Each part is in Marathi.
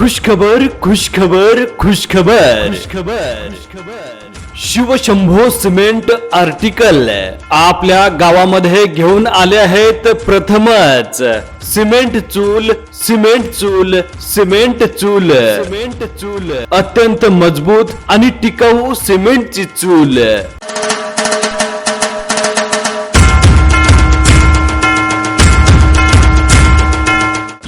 खुशखबर खुशखबर खुशखबर. खुशखबर शिवशंभो सिमेंट आर्टिकल आपल्या गावामध्ये घेऊन आले आहेत प्रथमच. सिमेंट चूल सिमेंट चूल सिमेंट चूल. सिमेंट चूल. अत्यंत मजबूत आणि टिकाऊ सिमेंटची चूल.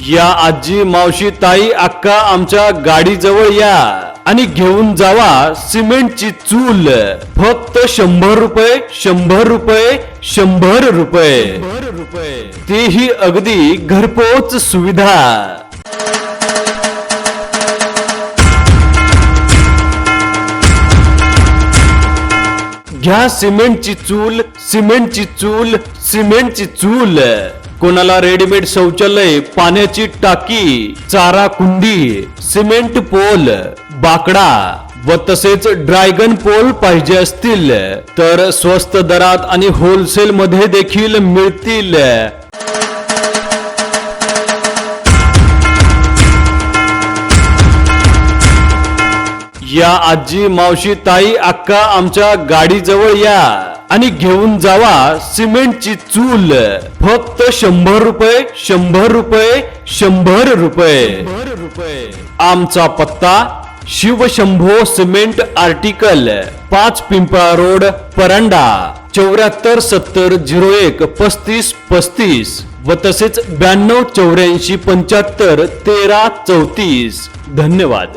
या आजी मावशी ताई अक्का आमच्या गाडीजवळ या आणि घेऊन जावा सिमेंटची चूल. फक्त शंभर रुपये शंभर रुपये शंभर रुपये. रुपये. तेही अगदी घरपोच सुविधा. घ्या सिमेंटची चूल सिमेंटची चूल सिमेंटची चूल. कोणाला रेडीमेड शौचालय पाण्याची टाकी चारा कुंडी सिमेंट पोल बाकडा व तसेच ड्रॅगन पोल पाहिजे असतील तर स्वस्त दरात आणि होलसेल मध्ये देखील मिळतील. या आजी मावशी ताई अक्का आमच्या गाडीजवळ या. आणि घेऊन जावा सिमेंटची चूल. फक्त शंभर रुपये शंभर रुपये शंभर रुपये. रुपये आमचा पत्ता शिवशंभो सिमेंट आर्टिकल पाच पिंपळा रोड परांडा. चौऱ्याहत्तर सत्तर झिरो एक पस्तीस पस्तीस. व तसेच ब्याण्णव चौऱ्याऐंशी पंच्याहत्तर तेरा चौतीस. धन्यवाद.